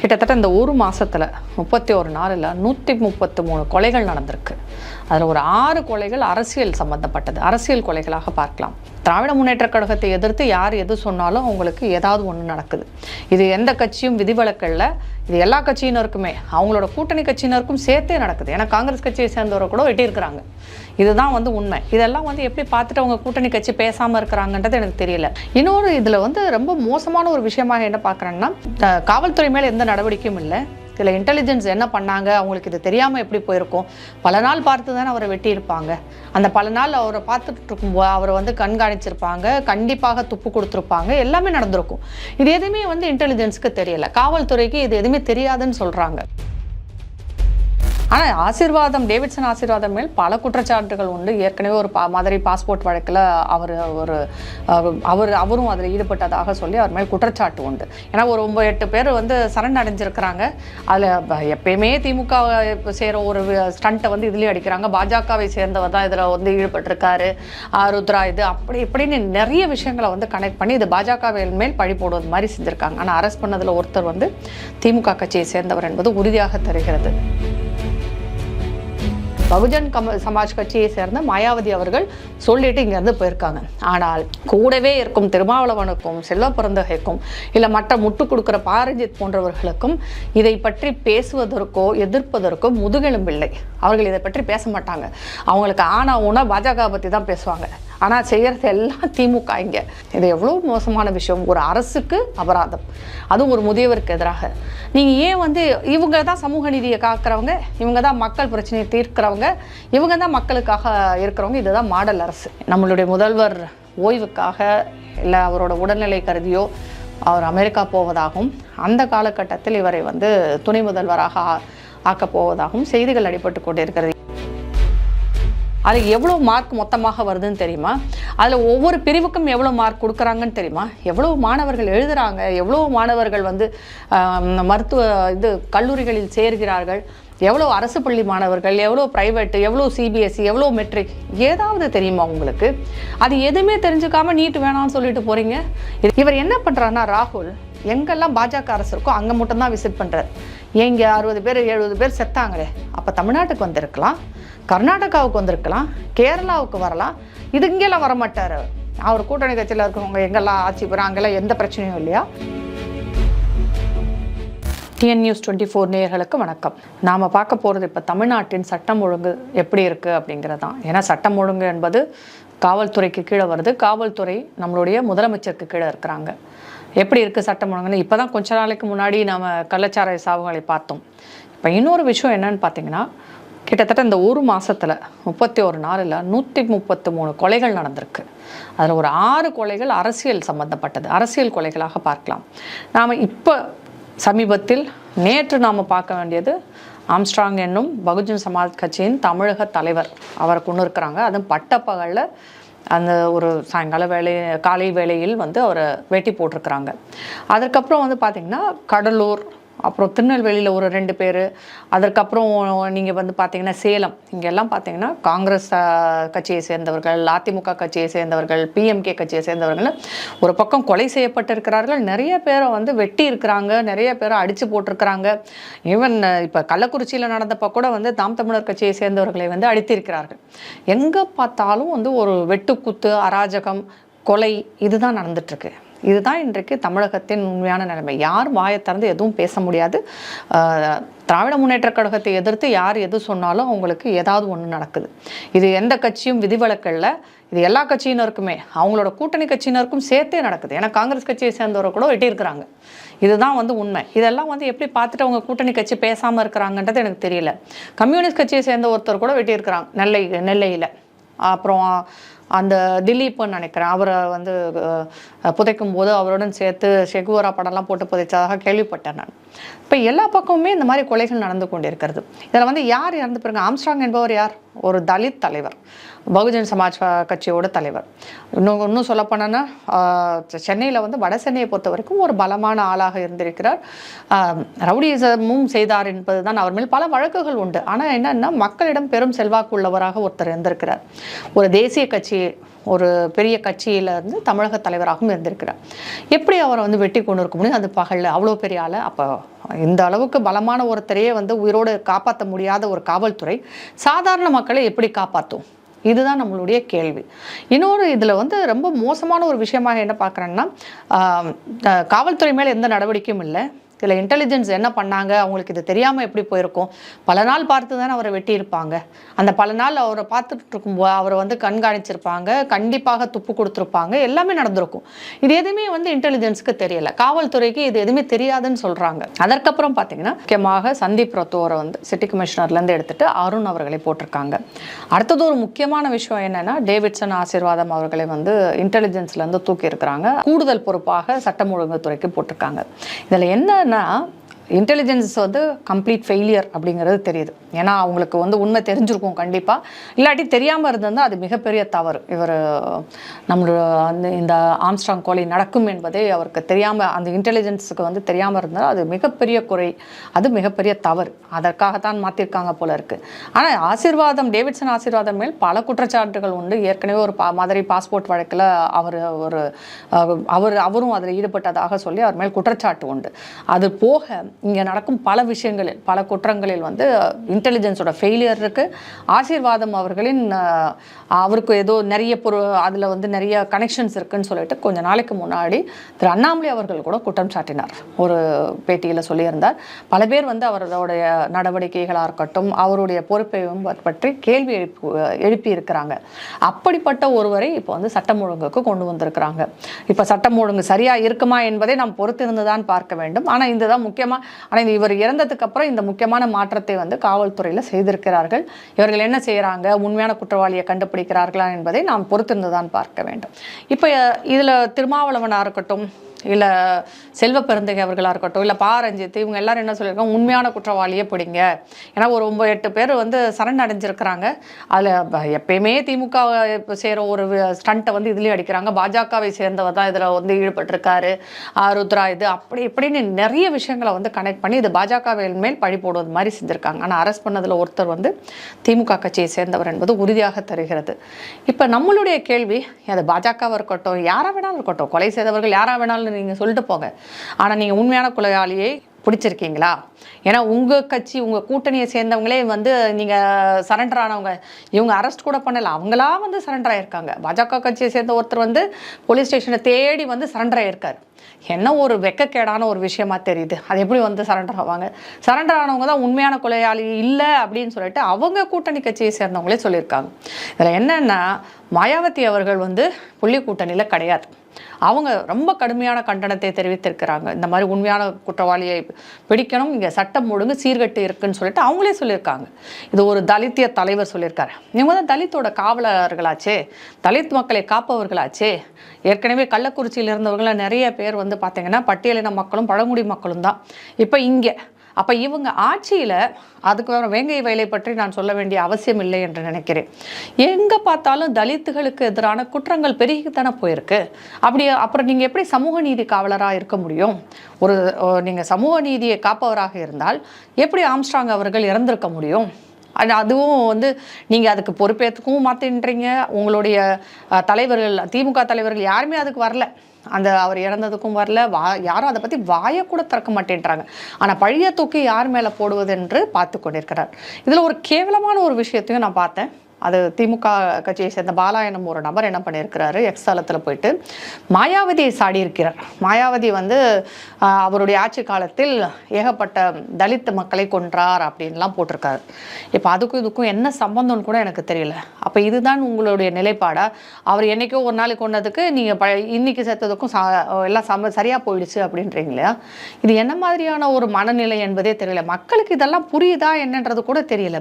கிட்டத்தட்ட இந்த ஒரு மாதத்தில் முப்பத்தி ஒரு நாளில் நூற்றி முப்பத்து மூணு கொலைகள் நடந்திருக்கு. அதில் ஒரு ஆறு கொலைகள் அரசியல் சம்பந்தப்பட்டது. அரசியல் கொலைகளாக பார்க்கலாம். திராவிட முன்னேற்ற கழகத்தை எதிர்த்து யார் எது சொன்னாலும் அவங்களுக்கு ஏதாவது ஒன்று நடக்குது. இது எந்த கட்சியும் விதிவிலக்கல்ல. இது எல்லா கட்சியினருக்குமே. அவங்களோட கூட்டணி கட்சியினருக்கும் சேர்த்தே நடக்குது. ஏன்னா காங்கிரஸ் கட்சியை சேர்ந்தவரை கூட வெட்டியிருக்கிறாங்க. இதுதான் வந்து உண்மை. இதெல்லாம் வந்து எப்படி பார்த்துட்டு அவங்க கூட்டணி கட்சி பேசாமல் இருக்கிறாங்கன்றது எனக்கு தெரியல. இன்னொரு இதில் வந்து ரொம்ப மோசமான ஒரு விஷயமாக என்ன பார்க்குறேன்னா காவல்துறை மேலே எந்த நடவடிக்கையும் இல்லை. சில இன்டெலிஜென்ஸ் என்ன பண்ணாங்க? அவங்களுக்கு இது தெரியாமல் எப்படி போயிருக்கும்? பல நாள் பார்த்து தானே அவரை வெட்டியிருப்பாங்க. அந்த பல நாள் அவரை பார்த்துட்டு இருக்கும்போது அவரை வந்து கண்காணிச்சிருப்பாங்க. கண்டிப்பாக துப்பு கொடுத்துருப்பாங்க. எல்லாமே நடந்திருக்கும். இது எதுவுமே வந்து இன்டெலிஜென்ஸுக்கு தெரியலை. காவல்துறைக்கு இது எதுவுமே தெரியாதுன்னு சொல்கிறாங்க ஆனால் ஆசீர்வாதம் டேவிட்சன் ஆசீர்வாதம் மேல் பல குற்றச்சாட்டுகள் உண்டு. ஏற்கனவே ஒரு பா மதுரை பாஸ்போர்ட் வழக்கில் அவர் ஒரு அவர் அவரும் அதில் ஈடுபட்டதாக சொல்லி அவர் மேல் குற்றச்சாட்டு உண்டு. ஏன்னா ஒரு ஒம்பது எட்டு பேர் வந்து சரண் அடைஞ்சிருக்கிறாங்க. அதில் எப்பயுமே திமுக சேர ஒரு ஸ்டண்ட்டை வந்து இதுலேயும் அடிக்கிறாங்க. பாஜகவை சேர்ந்தவர் தான் இதில் வந்து ஈடுபட்டிருக்காரு. ருத்ரா இது அப்படி இப்படின்னு நிறைய விஷயங்களை வந்து கனெக்ட் பண்ணி இது பாஜகவின் மேல் பழி போடுவது மாதிரி செஞ்சுருக்காங்க. ஆனால் அரெஸ்ட் பண்ணதில் ஒருத்தர் வந்து திமுக கட்சியை சேர்ந்தவர் என்பது உறுதியாக தெரிகிறது. பகுஜன் கம சமாஜ் கட்சியை சேர்ந்த மாயாவதி அவர்கள் சொல்லிட்டு இங்கேருந்து போயிருக்காங்க. ஆனால் கூடவே இருக்கும் திருமாவளவனுக்கும் செல்ல பிறந்தகைக்கும் இல்லை மற்ற முட்டு கொடுக்குற பாரஞ்சித் போன்றவர்களுக்கும் இதை பற்றி பேசுவதற்கோ எதிர்ப்பதற்கோ முதுகெலும்பில்லை. அவர்கள் இதை பற்றி பேச மாட்டாங்க. அவங்களுக்கு ஆனா ஊனா பாஜக பற்றி தான் பேசுவாங்க. ஆனால் செய்கிறது எல்லாம் திமுக இங்கே. இது எவ்வளோ மோசமான விஷயம். ஒரு அரசுக்கு அபராதம். அதுவும் ஒரு முதியவருக்கு எதிராக. நீங்கள் ஏன் வந்து இவங்க தான் சமூக நீதியை காக்கிறவங்க? இவங்க தான் மக்கள் பிரச்சனையை தீர்க்கிறவங்க? இவங்க தான் மக்களுக்காக இருக்கிறவங்க? இதுதான் மாடல் அரசு. நம்மளுடைய முதல்வர் ஓய்வுக்காக இல்லை அவரோட உடல்நிலை கருதியோ அவர் அமெரிக்கா போவதாகவும் அந்த காலகட்டத்தில் இவரை வந்து துணை முதல்வராக ஆக்கப் போவதாகவும் செய்திகள் அடிபட்டு கொண்டிருக்கிறது. அதில் எவ்வளோ மார்க் மொத்தமாக வருதுன்னு தெரியுமா? அதில் ஒவ்வொரு பிரிவுக்கும் எவ்வளோ மார்க் கொடுக்குறாங்கன்னு தெரியுமா? எவ்வளோ மாணவர்கள் எழுதுகிறாங்க எவ்வளோ மாணவர்கள் வந்து மருத்துவ இது கல்லூரிகளில் சேர்கிறார்கள்? எவ்வளோ அரசு பள்ளி மாணவர்கள்? எவ்வளோ ப்ரைவேட்டு எவ்வளோ சிபிஎஸ்சி எவ்வளோ மெட்ரிக் ஏதாவது தெரியுமா உங்களுக்கு? அது எதுவுமே தெரிஞ்சுக்காமல் நீட் வேணாம்னு சொல்லிட்டு போகிறீங்க இவர் என்ன பண்ணுறாருன்னா ராகுல் எங்கெல்லாம் பாஜக அரசு இருக்கோ அங்கே மட்டும்தான் விசிட் பண்ணுறாரு எங்கே அறுபது பேர் எழுபது பேர் செத்தாங்களே? அப்போ தமிழ்நாட்டுக்கு வந்திருக்கலாம் கர்நாடகாவுக்கு வந்திருக்கலாம் கேரளாவுக்கு வரலாம். இது இங்கெல்லாம் வரமாட்டார். அவர் கூட்டணி கட்சியில் இருக்கிறவங்க எங்கெல்லாம் ஆட்சி போகிறோம் அங்கெல்லாம் எந்த பிரச்சனையும் இல்லையா? டிஎன் நியூஸ் டுவெண்ட்டி ஃபோர் நேயர்களுக்கு வணக்கம். நாம் பார்க்க போகிறது இப்போ தமிழ்நாட்டின் சட்டம் ஒழுங்கு எப்படி இருக்குது அப்படிங்கிறது தான் ஏன்னா சட்டம் ஒழுங்கு என்பது காவல்துறைக்கு கீழே வருது. காவல்துறை நம்மளுடைய முதலமைச்சருக்கு கீழே இருக்கிறாங்க. எப்படி இருக்குது சட்டம் ஒழுங்குன்னு? இப்போ தான் கொஞ்ச நாளைக்கு முன்னாடி நம்ம கள்ளச்சாராய சாவுகளை பார்த்தோம். இப்போ இன்னொரு விஷயம் என்னன்னு பார்த்தீங்கன்னா கிட்டத்தட்ட இந்த ஒரு மாதத்தில் முப்பத்தி ஒரு நாளில் நூற்றி முப்பத்து மூணு கொலைகள் நடந்திருக்கு. அதில் ஒரு ஆறு கொலைகள் அரசியல் சம்மந்தப்பட்டது அரசியல் கொலைகளாக பார்க்கலாம். நாம் இப்போ சமீபத்தில் நேற்று நாம் பார்க்க வேண்டியது ஆம்ஸ்ட்ராங் என்னும் பகுஜன் சமாஜ் கட்சியின் தமிழக தலைவர் அவர் கொண்டு இருக்கிறாங்க. அதுவும் பட்டப்பகலில் அந்த ஒரு சாயங்கால வேலை காலை வேளையில் வந்து அவரை வெட்டி போட்டிருக்கிறாங்க. அதற்கப்புறம் வந்து பார்த்திங்கன்னா கடலூர் அப்புறம் திருநெல்வேலியில் ஒரு ரெண்டு பேர். அதற்கப்புறம் நீங்கள் வந்து பார்த்தீங்கன்னா சேலம். இங்கெல்லாம் பார்த்தீங்கன்னா காங்கிரஸ் கட்சியை சேர்ந்தவர்கள் அதிமுக கட்சியை சேர்ந்தவர்கள் பிஎம்கே கட்சியை சேர்ந்தவர்கள் ஒரு பக்கம் கொலை செய்யப்பட்டிருக்கிறார்கள். நிறைய பேரை வந்து வெட்டி இருக்கிறாங்க. நிறைய பேரை அடித்து போட்டிருக்கிறாங்க. ஈவன் இப்போ கள்ளக்குறிச்சியில் நடந்தப்போ கூட வந்து தாம் தமிழர் கட்சியை சேர்ந்தவர்களை வந்து அடித்திருக்கிறார்கள். எங்கே பார்த்தாலும் வந்து ஒரு வெட்டுக்குத்து அராஜகம் கொலை இதுதான் நடந்துட்டுருக்கு. இதுதான் இன்றைக்கு தமிழகத்தின் உண்மையான நிலைமை. யார் வாயை திறந்து எதுவும் பேச முடியாது. திராவிட முன்னேற்றக் கழகத்தை எதிர்த்து யார் எது சொன்னாலும் அவங்களுக்கு ஏதாவது ஒன்று நடக்குது. இது எந்த கட்சியும் விதிவிலக்கல்ல இது எல்லா கட்சியினருக்குமே. அவங்களோட கூட்டணி கட்சியினருக்கும் சேர்த்தே நடக்குது. ஏன்னா காங்கிரஸ் கட்சியை சேர்ந்தவரை கூட வெட்டியிருக்கிறாங்க. இதுதான் வந்து உண்மை. இதெல்லாம் வந்து எப்படி பார்த்துட்டு அவங்க கூட்டணி கட்சி பேசாமல் இருக்கிறாங்கன்றது எனக்கு தெரியல. கம்யூனிஸ்ட் கட்சியை சேர்ந்த ஒருத்தர் கூட வெட்டியிருக்கிறாங்க நெல்லை நெல்லையில். அப்புறம் அந்த திலீப்னு நினைக்கிறேன். அவரை வந்து புதைக்கும் போது அவருடன் சேர்த்து ஷெகுவரா படம்லாம் போட்டு புதைச்சதாக கேள்விப்பட்டேன் நான். இப்போ எல்லா பக்கமுமே இந்த மாதிரி கொலைகள் நடந்து கொண்டிருக்கிறது. இதில் வந்து யார் இறந்து பாருங்க ஆம்ஸ்ட்ராங் என்பவர் யார்? ஒரு தலித் தலைவர் பகுஜன் சமாஜ் கட்சியோட தலைவர். இன்னும் இன்னும் சொல்லப்போனோன்னா சென்னையில் வந்து வட சென்னையை பொறுத்த வரைக்கும் ஒரு பலமான ஆளாக இருந்திருக்கிறார். ஆஹ், ரவுடிசமும் செய்தார் என்பது தான் அவர் மேல் பல வழக்குகள் உண்டு. ஆனால் என்னென்னா மக்களிடம் பெரும் செல்வாக்கு உள்ளவராக ஒருத்தர் இருந்திருக்கிறார். ஒரு தேசிய கட்சியை ஒரு பெரிய கட்சியிலேருந்து தமிழக தலைவராகவும் இருந்திருக்கிறார். எப்படி அவரை வந்து வெட்டி கொண்டு இருக்க முடியும்? அது பகலில் அவ்வளோ பெரிய ஆள். அப்போ இந்த அளவுக்கு பலமான ஒருத்தரையே வந்து உயிரோடு காப்பாற்ற முடியாத ஒரு காவல்துறை சாதாரண மக்களை எப்படி காப்பாற்றும் இதுதான் நம்மளுடைய கேள்வி. இன்னொரு இதில் வந்து ரொம்ப மோசமான ஒரு விஷயமாக என்ன பார்க்குறேன்னா காவல்துறை மேலே எந்த நடவடிக்கையும் இல்லை. இதில் இன்டெலிஜென்ஸ் என்ன பண்ணாங்க? அவங்களுக்கு இது தெரியாமல் எப்படி போயிருக்கும்? பல நாள் பார்த்து தானே அவரை வெட்டியிருப்பாங்க. அந்த பல நாள் அவரை பார்த்துட்டு இருக்கும்போது அவரை வந்து கண்காணிச்சிருப்பாங்க. கண்டிப்பாக துப்பு கொடுத்துருப்பாங்க. எல்லாமே நடந்திருக்கும். இது எதுவுமே வந்து இன்டெலிஜென்ஸுக்கு தெரியலை. காவல்துறைக்கு இது எதுவுமே தெரியாதுன்னு சொல்கிறாங்க அதற்கப்புறம் பார்த்தீங்கன்னா முக்கியமாக சந்தீப் ரத்தோரை வந்து சிட்டி கமிஷனர்லேருந்து எடுத்துட்டு அருண் அவர்களை போட்டிருக்காங்க. அடுத்தது ஒரு முக்கியமான விஷயம் என்னென்னா டேவிட்சன் ஆசீர்வாதம் அவர்களை வந்து இன்டெலிஜென்ஸ்லேருந்து தூக்கி இருக்கிறாங்க கூடுதல் பொறுப்பாக சட்டம் ஒழுங்கு துறைக்கு போட்டிருக்காங்க. இதில் என்ன என்னன்னா இன்டெலிஜென்ஸ் வந்து கம்ப்ளீட் ஃபெயிலியர் அப்படிங்கிறது தெரியுது. ஏன்னா அவங்களுக்கு வந்து உண்மை தெரிஞ்சிருக்கும் கண்டிப்பாக இல்லாட்டி தெரியாமல் இருந்திருந்தால் அது மிகப்பெரிய தவறு. இவர் நம்மளோட அந்த இந்த ஆம்ஸ்ட்ராங் கோலை நடக்கும் என்பதே அவருக்கு தெரியாமல் அந்த இன்டெலிஜென்ஸுக்கு வந்து தெரியாமல் இருந்தால் அது மிகப்பெரிய குறை. அது மிகப்பெரிய தவறு. அதற்காகத்தான் மாற்றிருக்காங்க போல இருக்குது ஆனால் ஆசீர்வாதம் டேவிட்சன் ஆசீர்வாதம் மேல் பல குற்றச்சாட்டுகள் உண்டு. ஏற்கனவே ஒரு பா மதுரை பாஸ்போர்ட் வழக்கில் அவர் ஒரு அவர் அவரும் அதில் ஈடுபட்டதாக சொல்லி அவர் மேல் குற்றச்சாட்டு உண்டு. அது போக இங்கே நடக்கும் பல விஷயங்களில் பல குற்றங்களில் வந்து இன்டெலிஜென்ஸோட ஃபெயிலியர் இருக்குது ஆசீர்வாதம் அவர்களின் அவருக்கு ஏதோ நிறைய பொரு அதில் வந்து நிறைய கனெக்ஷன்ஸ் இருக்குன்னு சொல்லிட்டு கொஞ்ச நாளைக்கு முன்னாடி திரு அண்ணாமலை அவர்கள் கூட குற்றம் சாட்டினார். ஒரு பேட்டியில் சொல்லியிருந்தார். பல பேர் வந்து அவருடைய நடவடிக்கைகளாக இருக்கட்டும் அவருடைய பொறுப்பையும் பற்றி கேள்வி எழுப்பி எழுப்பி இருக்கிறாங்க அப்படிப்பட்ட ஒருவரை இப்போ வந்து சட்டம் ஒழுங்குக்கு கொண்டு வந்திருக்கிறாங்க. இப்போ சட்டம் ஒழுங்கு சரியாக இருக்குமா என்பதை நாம் பொறுத்திருந்து தான் பார்க்க வேண்டும். ஆனால் இதுதான் முக்கியமாக ஆனால் இந்த இவர் இறந்ததுக்கு அப்புறம் இந்த முக்கியமான மாற்றத்தை வந்து காவல்துறையில் செய்திருக்கிறார்கள். இவர்கள் என்ன செய்கிறாங்க உண்மையான குற்றவாளியை கண்டுபிடிக்கிறார்களா என்பதை நாம் பொறுத்திருந்து தான் பார்க்க வேண்டும். இப்போ இதில் திருமாவளவனாக இருக்கட்டும் இல்லை செல்வ பெருந்தகை அவர்களாக இருக்கட்டும் இல்லை பாரஞ்சித் இவங்க எல்லாரும் என்ன சொல்லியிருக்காங்க? உண்மையான குற்றவாளியே பிடிங்க. ஏன்னா ஒரு ஒம்பது எட்டு பேர் வந்து சரண் அடைஞ்சிருக்கிறாங்க. அதில் எப்பயுமே திமுக இப்போ செய்கிற ஒரு ஸ்டண்ட்டை வந்து இதுலேயும் அடிக்கிறாங்க. பாஜகவை சேர்ந்தவர் தான் இதில் வந்து ஈடுபட்டிருக்காரு. ருத்ரா இது அப்படி இப்படின்னு நிறைய விஷயங்களை வந்து கனெக்ட் பண்ணி இது பாஜகவின் மேல் பழி போடுவது மாதிரி செஞ்சுருக்காங்க. ஆனால் அரெஸ்ட் பண்ணதில் ஒருத்தர் வந்து திமுக கட்சியை சேர்ந்தவர் என்பது உறுதியாக தெரிகிறது. இப்போ நம்மளுடைய கேள்வி அது பாஜகவாக இருக்கட்டும் யாராக வேணாலும் இருக்கட்டும் கொலை செய்தவர்கள் யாராக வேணாலும் நீங்கள் சொல்லிட்டு போங்க. ஆனால் நீங்கள் உண்மையான கொலையாளியை பிடிச்சிருக்கீங்களா? ஏன்னா உங்கள் கட்சி உங்கள் கூட்டணியை சேர்ந்தவங்களே வந்து நீங்கள் சரண்டர் ஆனவங்க இவங்க அரெஸ்ட் கூட பண்ணல அவங்களா வந்து சரண்டர் ஆயிருக்காங்க. பாஜக கட்சியை சேர்ந்த ஒருத்தர் வந்து போலீஸ் ஸ்டேஷனை தேடி வந்து சரண்டர் ஆயிருக்காரு. என்ன ஒரு வெக்கக்கேடான ஒரு விஷயமா தெரியுது. அது எப்படி வந்து சரண்டர் ஆவாங்க? சரண்டர் ஆனவங்க தான் உண்மையான கொலையாளி இல்லை அப்படின்னு சொல்லிட்டு அவங்க கூட்டணி கட்சியை சேர்ந்தவங்களே சொல்லியிருக்காங்க. இதில் என்னன்னா மாயாவதி அவர்கள் வந்து புள்ளி கூட்டணியில் கிடையாது. அவங்க ரொம்ப கடுமையான கண்டனத்தை தெரிவித்திருக்கிறாங்க. இந்த மாதிரி உண்மையான குற்றவாளியை பிடிக்கணும் இங்கே சட்டம் ஒழுங்கு சீர்கட்டு இருக்குன்னு சொல்லிட்டு அவங்களே சொல்லியிருக்காங்க. இது ஒரு தலித்திய தலைவர் சொல்லியிருக்காரு. இவங்க தான் தலித்தோட காவலர்களாச்சே தலித் மக்களை காப்பவர்களாச்சே. ஏற்கனவே கள்ளக்குறிச்சியில் இருந்தவங்கள நிறைய பேர் வந்து பார்த்தீங்கன்னா பட்டியலின மக்களும் பழங்குடி மக்களும் தான் இப்போ இங்கே அப்போ இவங்க ஆட்சியில் அதுக்கு வர வேங்கை வேலை பற்றி நான் சொல்ல வேண்டிய அவசியம் இல்லை என்று நினைக்கிறேன். எங்கே பார்த்தாலும் தலித்துகளுக்கு எதிரான குற்றங்கள் பெருகித்தானே போயிருக்கு. அப்படி அப்புறம் நீங்கள் எப்படி சமூக நீதி காவலராக இருக்க முடியும்? ஒரு நீங்கள் சமூக நீதியை காப்பவராக இருந்தால் எப்படி ஆம்ஸ்ட்ராங் அவர்கள் இறந்திருக்க முடியும்? அதுவும் வந்து நீங்கள் அதுக்கு பொறுப்பேற்றுக்கவும் மாற்றின்றீங்க உங்களுடைய தலைவர்கள் திமுக தலைவர்கள் யாருமே அதுக்கு வரல. அந்த அவர் இறந்ததுக்கும் வரல வா யாரும் அதை பற்றி வாயை கூட திறக்க மாட்டேன்றாங்க. ஆனால் பழைய தூக்கி யார் மேலே போடுவது என்று பார்த்து கொண்டிருக்கிறார். இதில் ஒரு கேவலமான ஒரு விஷயத்தையும் நான் பார்த்தேன். அது திமுக கட்சியை சேர்ந்த பாலா எனும் ஒரு நபர் என்ன பண்ணியிருக்கிறாரு? எக்ஸ் தளத்தில் போயிட்டு மாயாவதியை சாடியிருக்கிறார். மாயாவதி வந்து அவருடைய ஆட்சி காலத்தில் ஏகப்பட்ட தலித் மக்களை கொன்றார் அப்படின்லாம் போட்டிருக்காரு. இப்போ அதுக்கும் இதுக்கும் என்ன சம்பந்தம்னு கூட எனக்கு தெரியல. அப்போ இதுதான் உங்களுடைய நிலைப்பாடா? அவர் என்னைக்கோ ஒரு நாளைக்கு கொண்டதுக்கு நீங்கள் ப இன்னைக்கு சேர்த்ததுக்கும் சா எல்லாம் சம சரியாக போயிடுச்சு அப்படின்றீங்களா இது என்ன மாதிரியான ஒரு மனநிலை என்பதே தெரியல. மக்களுக்கு இதெல்லாம் புரியுதா என்னன்றது கூட தெரியல.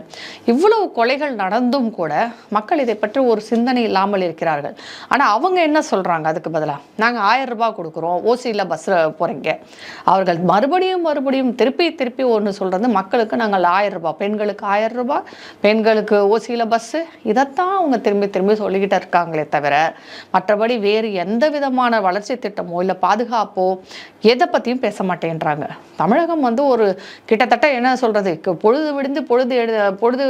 இவ்வளவு கொலைகள் நடந்தும் கூட மக்கள் இதை பற்றி ஒரு சிந்தனை இல்லாமல் இருக்கிறார்கள். ஆனால் அவங்க என்ன சொல்கிறாங்க அதுக்கு பதிலாக நாங்கள் ஆயிரம் ரூபாய் கொடுக்குறோம். ஓசியில் பஸ்ஸில் போகிறீங்க அவர்கள் மறுபடியும் மறுபடியும் திருப்பி திருப்பி ஒன்று சொல்கிறது மக்களுக்கு நாங்கள் ஆயிரம் ரூபாய் பெண்களுக்கு ஆயிரம் ரூபாய் பெண்களுக்கு ஓசியில் பஸ்ஸு இதைத்தான் அவங்க திரும்பி திரும்பி சொல்லிக்கிட்டு இருக்காங்களே தவிர மற்றபடி வேறு எந்த விதமான வளர்ச்சி திட்டமோ இல்லை பாதுகாப்போ எதை பற்றியும் பேச மாட்டேன்றாங்க. தமிழகம் வந்து ஒரு கிட்டத்தட்ட என்ன சொல்கிறது பொழுது விடிந்து பொழுது எழு பொழுது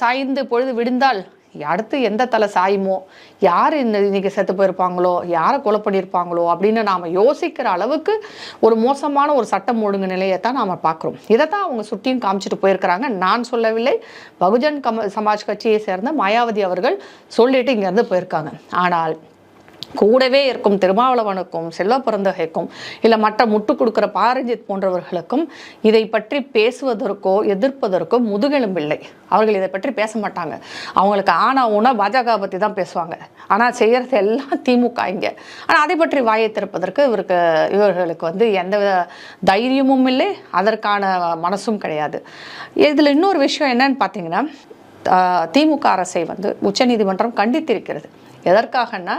சாய்ந்து பொழுது விடுந்தால் அடுத்து எந்த தலை சாயுமோ? யார் இந்த இன்னைக்கு செத்து போயிருப்பாங்களோ? யாரை கொலை பண்ணியிருப்பாங்களோ? அப்படின்னு நாம் யோசிக்கிற அளவுக்கு ஒரு மோசமான ஒரு சட்டம் ஒழுங்கு நிலையை தான் நாம் பார்க்குறோம். இதை தான் அவங்க சுட்டியும் காமிச்சிட்டு போயிருக்கிறாங்க. நான் சொல்லவில்லை. பகுஜன் கம சமாஜ் கட்சியை சேர்ந்த மாயாவதி அவர்கள் சொல்லிட்டு இங்கேருந்து போயிருக்காங்க. ஆனால் கூடவே இருக்கும் திருமாவளவனுக்கும் செல்வ பிறந்தகைக்கும் இல்லை மற்ற முட்டு கொடுக்குற பாரஞ்சித் போன்றவர்களுக்கும் இதை பற்றி பேசுவதற்கோ எதிர்ப்பதற்கோ முதுகெலும்பில்லை அவர்கள் இதை பற்றி பேச மாட்டாங்க. அவங்களுக்கு ஆனா ஊனா பாஜக பற்றி தான் பேசுவாங்க. ஆனால் செய்கிறது எல்லாம் திமுக இங்கே. ஆனால் அதை பற்றி வாயை திறப்பதற்கு இவருக்கு இவர்களுக்கு வந்து எந்த வித தைரியமும் இல்லை. அதற்கான மனசும் கிடையாது. இதில் இன்னொரு விஷயம் என்னன்னு பார்த்தீங்கன்னா திமுக அரசை வந்து உச்சநீதிமன்றம் கண்டித்திருக்கிறது. எதற்காகன்னா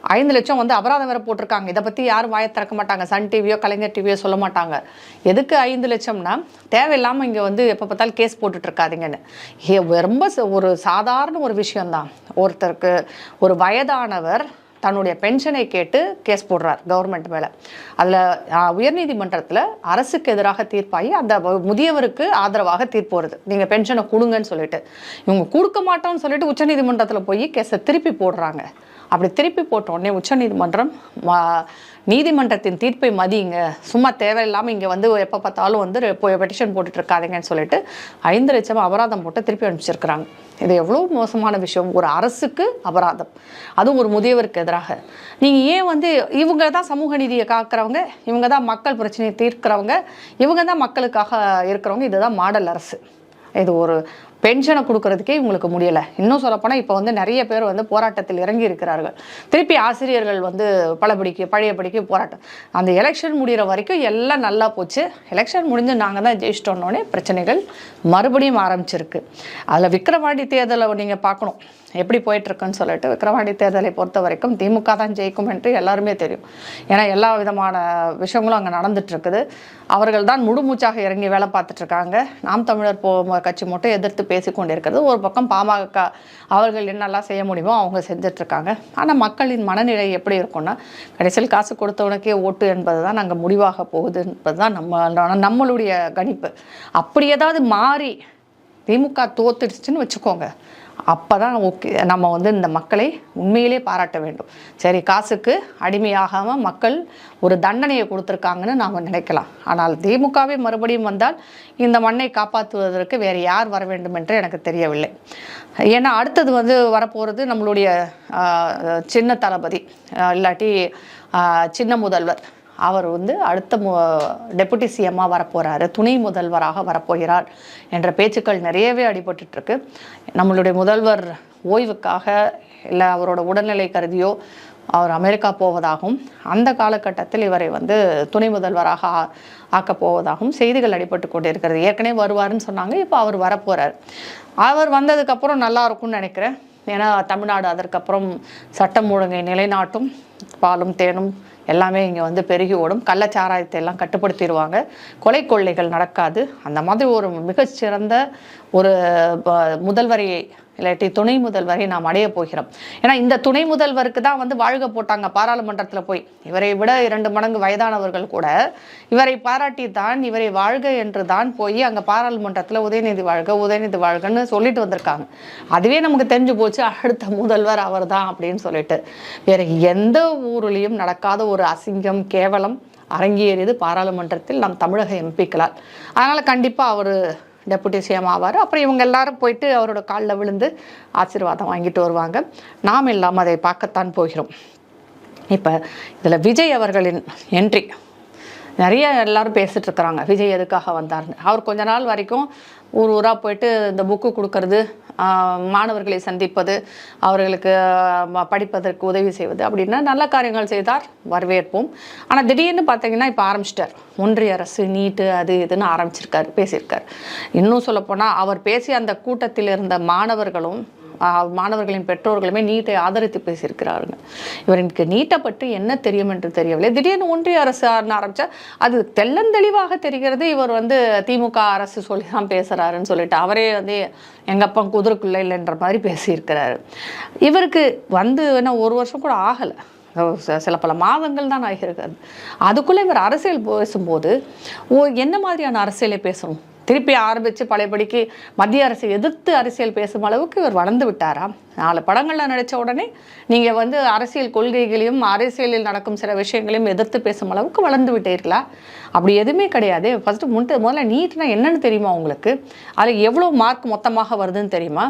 ஐந்து லட்சம் வந்து அபராதம் வேற போட்டிருக்காங்க. இதை பற்றி யாரும் வாயை திறக்க மாட்டாங்க. சன் டிவியோ கலைஞர் டிவியோ சொல்ல மாட்டாங்க. எதுக்கு ஐந்து லட்சம்னா தேவையில்லாமல் இங்கே வந்து எப்போ பார்த்தாலும் கேஸ் போட்டுட்ருக்காதிங்கன்னு ரொம்ப ச- ஒரு சாதாரண ஒரு விஷயந்தான் ஒருத்தருக்கு ஒரு வயதானவர் தன்னுடைய பென்ஷனை கேட்டு கேஸ் போடுறார் கவர்மெண்ட் மேலே. அதில் உயர்நீதிமன்றத்தில் அரசுக்கு எதிராக தீர்ப்பாகி அந்த முதியவருக்கு ஆதரவாக தீர்ப்பு வருது. நீங்கள் பென்ஷனை கொடுங்கன்னு சொல்லிட்டு. இவங்க கொடுக்க மாட்டோம்னு சொல்லிட்டு உச்சநீதிமன்றத்தில் போய் கேஸை திருப்பி போடுறாங்க. அப்படி திருப்பி போட்ட உடனே உச்சநீதிமன்றம் நீதிமன்றத்தின் தீர்ப்பை மதியுங்க. சும்மா தேவையில்லாமல் இங்கே வந்து எப்போ பார்த்தாலும் வந்து பெட்டிஷன் போட்டுட்டு இருக்காதீங்கன்னு சொல்லிட்டு ஐந்து லட்சம் அபராதம் போட்டு திருப்பி அனுப்பிச்சிருக்கிறாங்க. இது எவ்வளோ மோசமான விஷயம். ஒரு அரசுக்கு அபராதம். அதுவும் ஒரு முதியவருக்கு எதிராக. நீங்கள் ஏன் வந்து இவங்க தான் சமூக நீதியை காக்கிறவங்க இவங்க தான் மக்கள் பிரச்சனையை தீர்க்கிறவங்க இவங்க தான் மக்களுக்காக இருக்கிறவங்க இதுதான் மாடல் அரசு. இது ஒரு பென்ஷனை கொடுக்கறதுக்கே இவங்களுக்கு முடியலை. இன்னும் சொல்லப்போனால் இப்போ வந்து நிறைய பேர் வந்து போராட்டத்தில் இறங்கி இருக்கிறார்கள். திருப்பி ஆசிரியர்கள் வந்து பழபடிக்கு பழையபடிக்கு போராட்டம். அந்த எலெக்ஷன் முடிகிற வரைக்கும் எல்லாம் நல்லா போச்சு. எலெக்ஷன் முடிஞ்சு நாங்கள் தான் ஜெயிச்சிட்டோன்னே பிரச்சனைகள் மறுபடியும் ஆரம்பிச்சிருக்கு. அதில் விக்ரவாண்டி தேர்தலை நீங்கள் பார்க்கணும். எப்படி போயிட்டுருக்குன்னு சொல்லிட்டு விக்ரவாண்டி தேர்தலை பொறுத்த வரைக்கும் திமுக தான் ஜெயிக்கும் என்று எல்லாருமே தெரியும். ஏன்னா எல்லா விதமான விஷயங்களும் அங்கே நடந்துட்டுருக்குது. அவர்கள் தான் முழுமூச்சாக இறங்கி வேலை பார்த்துட்ருக்காங்க நாம் தமிழர் போ கட்சி மட்டும் எதிர்த்து பேசி கொண்டிருக்கிறது. ஒரு பக்கம் பாமக அவர்கள் என்னெல்லாம் செய்ய முடியுமோ அவங்க செஞ்சிட்ருக்காங்க ஆனால் மக்களின் மனநிலை எப்படி இருக்கும்னா கடைசியில் காசு கொடுத்தவனுக்கே ஓட்டு என்பது தான் அங்கே முடிவாக போகுது என்பது தான் நம்ம நம்மளுடைய கணிப்பு. அப்படி ஏதாவது மாறி திமுக தோத்துடுச்சுன்னு வச்சுக்கோங்க. அப்போ தான் ஓகே நம்ம வந்து இந்த மக்களை உண்மையிலே பாராட்ட வேண்டும். சரி காசுக்கு அடிமையாகாமல் மக்கள் ஒரு தண்டனையை கொடுத்துருக்காங்கன்னு நாம் நினைக்கலாம். ஆனால் திமுகவே மறுபடியும் வந்தால் இந்த மண்ணை காப்பாற்றுவதற்கு வேறு யார் வர வேண்டும் என்று எனக்கு தெரியவில்லை. ஏன்னா அடுத்தது வந்து வரப்போகிறது நம்மளுடைய சின்ன தளபதி இல்லாட்டி சின்ன முதல்வர். அவர் வந்து அடுத்த டெபுட்டி சிஎம்மாக வரப்போகிறாரு துணை முதல்வராக வரப்போகிறார் என்ற பேச்சுக்கள் நிறையவே அடிபட்டுருக்கு நம்மளுடைய முதல்வர் ஓய்வுக்காக இல்லை அவரோட உடல்நிலை கருதியோ அவர் அமெரிக்கா போவதாகவும் அந்த காலகட்டத்தில் இவரை வந்து துணை முதல்வராக ஆ- ஆக்கப் போவதாகவும் செய்திகள் அடிபட்டு கொண்டிருக்கிறது. ஏற்கனவே வருவாருன்னு சொன்னாங்க இப்போ அவர் வரப்போகிறார் அவர் வந்ததுக்கப்புறம் நல்லா இருக்கும்னு நினைக்கிறேன். ஏன்னா தமிழ்நாடு அதற்கப்புறம் சட்டம் ஒழுங்கை நிலைநாட்டும் பாலும் தேனும் எல்லாமே இங்கே வந்து பெருகி ஓடும். கள்ளச்சாராயத்தை எல்லாம் கட்டுப்படுத்திடுவாங்க. கொலை கொள்ளைகள் நடக்காது. அந்த மாதிரி ஒரு மிகச்சிறந்த ஒரு முதல்வரையை இல்லாட்டி துணை முதல்வரை நாம் அடைய போகிறோம். ஏன்னா இந்த துணை முதல்வருக்கு தான் வந்து வாழ்க போட்டாங்க பாராளுமன்றத்தில் போய். இவரை விட இரண்டு மடங்கு வயதானவர்கள் கூட இவரை பாராட்டி தான் இவரை வாழ்க என்று தான் போய் அங்கே பாராளுமன்றத்தில் உதயநிதி வாழ்க உதயநிதி வாழ்கன்னு சொல்லிட்டு வந்திருக்காங்க. அதுவே நமக்கு தெரிஞ்சு போச்சு அடுத்த முதல்வர் அவர் தான் அப்படின்னு சொல்லிட்டு. வேற எந்த ஊர்லேயும் நடக்காத ஒரு அசிங்கம் கேவலம் அரங்கேறியது பாராளுமன்றத்தில் நம் தமிழக எம்பிக்களால். அதனால் கண்டிப்பாக அவர் டெபுட்டி சிஎம் ஆவார். அப்புறம் இவங்க எல்லாரும் போயிட்டு அவரோட காலில் விழுந்து ஆசீர்வாதம் வாங்கிட்டு வருவாங்க. நாம் இல்லாமல் அதை பார்க்கத்தான் போகிறோம். இப்போ இதில் விஜய் அவர்களின் என்ட்ரி நிறைய எல்லாரும் பேசிட்டு இருக்கிறாங்க. விஜய் எதுக்காக வந்தார்னு அவர் கொஞ்ச நாள் வரைக்கும் ஊர் ஊராக போயிட்டு இந்த புக்கு கொடுக்கறது மாணவர்களை சந்திப்பது அவர்களுக்கு படிப்பதற்கு உதவி செய்வது அப்படின்னா நல்ல காரியங்கள் செய்தார் வரவேற்போம். ஆனால் திடீர்னு பார்த்தீங்கன்னா இப்போ ஆரம்பிச்சிட்டார். ஒன்றிய அரசு நீட்டு அது இதுன்னு ஆரம்பிச்சிருக்காரு பேசியிருக்கார். இன்னும் சொல்லப்போனால் அவர் பேசிய அந்த கூட்டத்தில் இருந்த மாணவர்களும் மாணவர்களின் பெற்றோர்களுமே நீட்டை ஆதரித்து பேசியிருக்கிறாருங்க இவருக்கு நீட்டை பற்றி என்ன தெரியும் என்று தெரியவில்லை. திடீர்னு ஒன்றிய அரசு ஆரம்பிச்சா அது தெள்ளந்தெளிவாக தெரிகிறது. இவர் வந்து திமுக அரசு சொல்லி தான் பேசுகிறாருன்னு சொல்லிட்டு அவரே வந்து எங்கள் அப்பா குதிரைக்குள்ளே இல்லைன்ற மாதிரி பேசியிருக்கிறாரு. இவருக்கு வந்து என்ன ஒரு வருஷம் கூட ஆகலை. சில பல மாதங்கள் தான் ஆகியிருக்காது அதுக்குள்ளே இவர் அரசியல் பேசும்போது ஓ என்ன மாதிரியான அரசியலை பேசணும் திருப்பி ஆரம்பித்து பழையபடிக்கு மத்திய அரசை எதிர்த்து அரசியல் பேசும் அளவுக்கு இவர் வளர்ந்து விட்டாரா? நாலு படங்களில் நடித்த உடனே நீங்கள் வந்து அரசியல் கொள்கைகளையும் அரசியலில் நடக்கும் சில விஷயங்களையும் எதிர்த்து பேசும் அளவுக்கு வளர்ந்து விட்டீர்களா? அப்படி எதுவுமே கிடையாது. ஃபஸ்ட்டு முன்ட்டு முதல்ல நீட்னா என்னென்னு தெரியுமா உங்களுக்கு? அதில் எவ்வளோ மார்க் மொத்தமாக வருதுன்னு தெரியுமா?